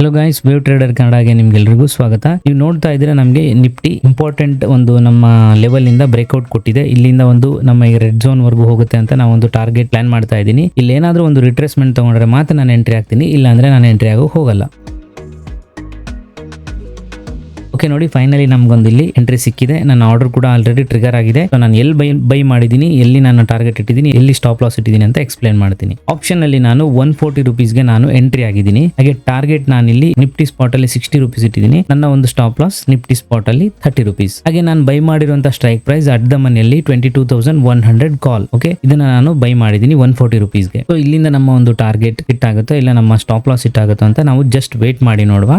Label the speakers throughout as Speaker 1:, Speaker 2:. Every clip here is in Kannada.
Speaker 1: ಹಲೋ ಗಾಯ್ಸ್ ವೇವ್ ಟ್ರೇಡರ್ ಕನ್ನಡಗೆ ನಿಮ್ಗೆಲ್ರಿಗೂ ಸ್ವಾಗತ. ನೀವು ನೋಡ್ತಾ ಇದ್ರೆ ನಮಗೆ ನಿಫ್ಟಿ ಇಂಪಾರ್ಟೆಂಟ್ ಒಂದು ನಮ್ಮ ಲೆವೆಲ್ ಇಂದ ಬ್ರೇಕ್ಔಟ್ ಕೊಟ್ಟಿದೆ. ಇಲ್ಲಿಂದ ಒಂದು ನಮ್ಮ ಈ ರೆಡ್ ಝೋನ್ ವರೆಗೂ ಹೋಗುತ್ತೆ ಅಂತ ನಾವು ಒಂದು ಟಾರ್ಗೆಟ್ ಪ್ಲಾನ್ ಮಾಡ್ತಾ ಇದ್ದೀನಿ. ಇಲ್ಲಿ ಏನಾದರೂ ಒಂದು ರಿಟ್ರೆಸ್ಮೆಂಟ್ ತಗೊಂಡ್ರೆ ಮಾತ್ರ ನಾನು ಎಂಟ್ರಿ ಆಗ್ತೀನಿ. ಇಲ್ಲ ಅಂದ್ರೆ ನಾನು ಎಂಟ್ರಿ ಆಗೋ ಹೋಗಲ್ಲ. ಓಕೆ ನೋಡಿ ಫೈನಲಿ ನಮ್ಗೊಂದು ಇಲ್ಲಿ ಎಂಟ್ರಿ ಸಿಕ್ಕಿದೆ. ನನ್ನ ಆರ್ಡರ್ ಕೂಡ ಆಲ್ರೆಡಿ ಟ್ರಿಗರ್ ಆಗಿದೆ. ನಾನು ಎಲ್ಲಿ ಬೈ ಬೈ ಮಾಡಿದ್ದೀನಿ, ಎಲ್ಲಿ ನಾನು ಟಾರ್ಗೆಟ್ ಇಟ್ಟಿದ್ದೀನಿ, ಎಲ್ಲಿ ಸ್ಟಾಪ್ ಲಾಸ್ ಇಟ್ಟಿದ್ದೀನಿ ಅಂತ ಎಕ್ಸ್ಪ್ಲೇನ್ ಮಾಡ್ತೀನಿ. ಆಪ್ಷನ್ ಅಲ್ಲಿ ನಾನು ಒನ್ ಫೋರ್ಟಿ ರುಪೀಸ್ಗೆ ನಾನು ಎಂಟ್ರಿ ಆಗಿದ್ದೀನಿ. ಹಾಗೆ ಟಾರ್ಗೆಟ್ ನಾನು ಇಲ್ಲಿ ನಿಫ್ಟಿ ಸ್ಪಾಟ್ ಅಲ್ಲಿ ಸಿಕ್ಸ್ಟಿ ರುಪೀಸ್ ಇಟ್ಟಿದ್ದೀನಿ. ನನ್ನ ಒಂದು ಸ್ಟಾಪ್ ಲಾಸ್ ನಿಫ್ಟಿ ಸ್ಪಾಟ್ ಅಲ್ಲಿ ಥರ್ಟಿ ರುಪೀಸ್ ಹಾಗೆ ನಾನು ಬೈ ಮಾಡಿರುವಂತಹ ಸ್ಟ್ರೈಕ್ ಪ್ರೈಸ್ ಅಟ್ ದ ಮನೆಯಲ್ಲಿ twenty two thousand one hundred call okay ಇದನ್ನ ನಾನು ಬೈ ಮಾಡಿದ್ದೀನಿ ಒನ್ ಫೋರ್ಟಿ ರುಪೀಸ್ಗೆ ಸೊ ಇಲ್ಲಿಂದ ನಮ್ಮ ಒಂದು ಟಾರ್ಗೆಟ್ ಹಿಟ್ ಆಗುತ್ತೋ, ಇಲ್ಲ ನಮ್ಮ ಸ್ಟಾಪ್ ಲಾಸ್ ಹಿಟ್ ಆಗುತ್ತೋ ಅಂತ ನಾವು ಜಸ್ಟ್ ವೇಟ್ ಮಾಡಿ ನೋಡುವ.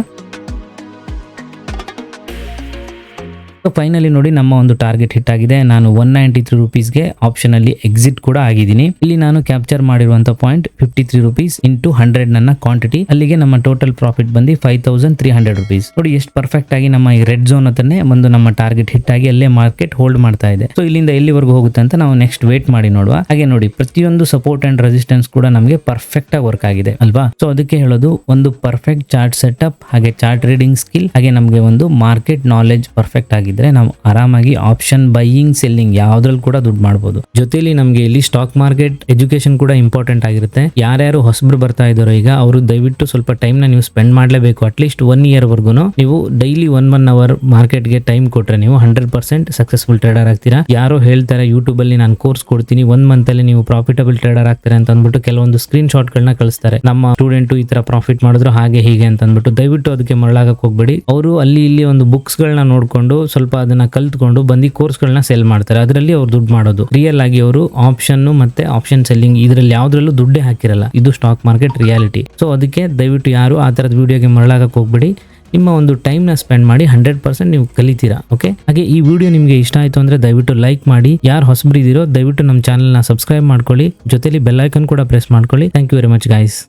Speaker 1: ಫೈನಲಿ ನೋಡಿ ನಮ್ಮ ಒಂದು ಟಾರ್ಗೆಟ್ ಹಿಟ್ ಆಗಿದೆ. ನಾನು ಒನ್ ನೈಂಟಿ ತ್ರೀ ರುಪೀಸ್ಗೆ ಆಪ್ಷನ್ ಅಲ್ಲಿ ಎಕ್ಸಿಟ್ ಕೂಡ ಆಗಿದ್ದೀನಿ. ಇಲ್ಲಿ ನಾನು ಕ್ಯಾಪ್ಚರ್ ಮಾಡಿರುವಂತ point fifty three rupees into hundred ನನ್ನ ಕ್ವಾಂಟಿಟಿ ಅಲ್ಲಿಗೆ ನಮ್ಮ ಟೋಟಲ್ ಪ್ರಾಫಿಟ್ ಬಂದು five thousand three hundred rupees ನೋಡಿ, ಎಷ್ಟು ಪರ್ಫೆಕ್ಟ್ ಆಗಿ ನಮ್ಮ ಈ ರೆಡ್ ಝೋನ್ ಹತ್ರನೇ ಒಂದು ನಮ್ಮ ಟಾರ್ಗೆಟ್ ಹಿಟ್ ಆಗಿ ಅಲ್ಲೇ ಮಾರ್ಕೆಟ್ ಹೋಲ್ಡ್ ಮಾಡ್ತಾ ಇದೆ. ಸೊ ಇಲ್ಲಿಂದ ಎಲ್ಲಿವರೆಗೂ ಹೋಗುತ್ತೆ ಅಂತ ನಾವು ನೆಕ್ಸ್ಟ್ ವೇಟ್ ಮಾಡಿ ನೋಡುವ. ಹಾಗೆ ನೋಡಿ, ಪ್ರತಿಯೊಂದು ಸಪೋರ್ಟ್ ಅಂಡ್ ರೆಸಿಸ್ಟೆನ್ಸ್ ಕೂಡ ನಮಗೆ ಪರ್ಫೆಕ್ಟ್ ಆಗಿ ವರ್ಕ್ ಆಗಿದೆ, ಅಲ್ವಾ? ಸೊ ಅದಕ್ಕೆ ಹೇಳೋದು ಒಂದು ಪರ್ಫೆಕ್ಟ್ ಚಾರ್ಟ್ ಸೆಟಪ್ ಹಾಗೆ ಚಾರ್ಟ್ ರೀಡಿಂಗ್ ಸ್ಕಿಲ್ ಹಾಗೆ ನಮಗೆ ಒಂದು ಮಾರ್ಕೆಟ್ ನಾಲೆಜ್ ಪರ್ಫೆಕ್ಟ್ ಆಗಿದ್ರೆ ನಾವು ಆರಾಮಾಗಿ ಆಪ್ಷನ್ ಬೈಯಿಂಗ್ ಸೆಲ್ಲಿಂಗ್ ಯಾವ್ದ್ರಲ್ಲಿ ಕೂಡ ದುಡ್ಡು ಮಾಡಬಹುದು ಜೊತೆಲಿ ನಮಗೆ ಇಲ್ಲಿ ಸ್ಟಾಕ್ ಮಾರ್ಕೆಟ್ ಎಜುಕೇಶನ್ ಕೂಡ ಇಂಪಾರ್ಟೆಂಟ್ ಆಗಿರುತ್ತೆ. ಯಾರ್ಯಾರು ಹೊಸಬ್ರು ಬರ್ತಾ ಇದ್ದಾರೋ ಈಗ ಅವರು ದಯವಿಟ್ಟು ಸ್ವಲ್ಪ ಟೈಮ್ನ ನೀವು ಸ್ಪೆಂಡ್ ಮಾಡಲೇಬೇಕು. ಅಟ್ಲೀಸ್ಟ್ ಒನ್ ಇಯರ್ ವರ್ಗು ನೀವು ಡೈಲಿ ಒನ್ ಒನ್ ಅವರ್ ಮಾರ್ಕೆಟ್ಗೆ ಟೈಮ್ ಕೊಟ್ರೆ ನೀವು ಹಂಡ್ರೆಡ್ ಪರ್ಸೆಂಟ್ ಸಕ್ಸಸ್ಫುಲ್ ಟ್ರೇಡರ್ ಆಗ್ತೀರಾ. ಯಾರೋ ಹೇಳ್ತಾರೆ ಯೂಟ್ಯೂಬ್ ಅಲ್ಲಿ ನಾನು ಕೋರ್ಸ್ ಕೊಡ್ತೀನಿ ಒನ್ ಮಂತ್ ಅಲ್ಲಿ ನೀವು ಪ್ರಾಫಿಟಬಲ್ ಟ್ರೇಡರ್ ಆಗ್ತಾರೆ ಅಂತ ಅಂದ್ಬಿಟ್ಟು ಕೆಲವೊಂದು ಸ್ಕ್ರೀನ್ ಶಾಟ್ ಗಳನ್ನ ಕಳಿಸ್ತಾರೆ. ನಮ್ಮ ಸ್ಟೂಡೆಂಟ್ ಈ ತರ ಪ್ರಾಫಿಟ್ ಮಾಡಿದ್ರು ಹಾಗೆ ಹೀಗೆ ಅಂತ ಅಂದ್ಬಿಟ್ಟು ದಯವಿಟ್ಟು ಅದಕ್ಕೆ ಮರಳಾಗಕ್ಕೆ ಹೋಗ್ಬೇಡಿ. ಅವರು ಅಲ್ಲಿ ಇಲ್ಲಿ ಒಂದು ಬುಕ್ಸ್ ಗಳನ್ನ ನೋಡ್ಕೊಂಡು ಸ್ವಲ್ಪ ಅದನ್ನ ಕಲ್ತ್ಕೊಂಡು ಬಂದು ಕೋರ್ಸ್ ಗಳನ್ನ ಸೆಲ್ ಮಾಡ್ತಾರೆ. ಅದರಲ್ಲಿ ಅವ್ರು ದುಡ್ಡು ಮಾಡೋದು. ರಿಯಲ್ ಆಗಿ ಅವರು ಆಪ್ಷನ್ ಮತ್ತೆ ಆಪ್ಷನ್ ಸೆಲ್ಲಿಂಗ್ ಇದರಲ್ಲಿ ಯಾವ್ದ್ರಲ್ಲೂ ದುಡ್ಡೇ ಹಾಕಿರಲ್ಲ. ಇದು ಸ್ಟಾಕ್ ಮಾರ್ಕೆಟ್ ರಿಯಾಲಿಟಿ ಸೊ ಅದಕ್ಕೆ ದಯವಿಟ್ಟು ಯಾರು ಆ ತರದ ವಿಡಿಯೋಗೆ ಮರಳಾಗಕ್ಕೆ ಹೋಗ್ಬೇಡಿ. ನಿಮ್ಮ ಒಂದು ಟೈಮ್ನ ಸ್ಪೆಂಡ್ ಮಾಡಿ ಹಂಡ್ರೆಡ್ ಪರ್ಸೆಂಟ್ ನೀವು ಕಲಿತೀರಾ ಓಕೆ ಹಾಗೆ ಈ ವಿಡಿಯೋ ನಿಮಗೆ ಇಷ್ಟ ಆಯಿತು ಅಂದರೆ ದಯವಿಟ್ಟು ಲೈಕ್ ಮಾಡಿ. ಯಾರು ಹೊಸಬ್ರಿದ್ದೀರೋ ದಯವಿಟ್ಟು ನಮ್ಮ ಚಾನಲ್ನ ಸಬ್ಸ್ಕ್ರೈಬ್ ಮಾಡ್ಕೊಳ್ಳಿ. ಜೊತೆಲಿ ಬೆಲ್ ಐಕನ್ ಕೂಡ ಪ್ರೆಸ್ ಮಾಡ್ಕೊಳ್ಳಿ. Thank you very much guys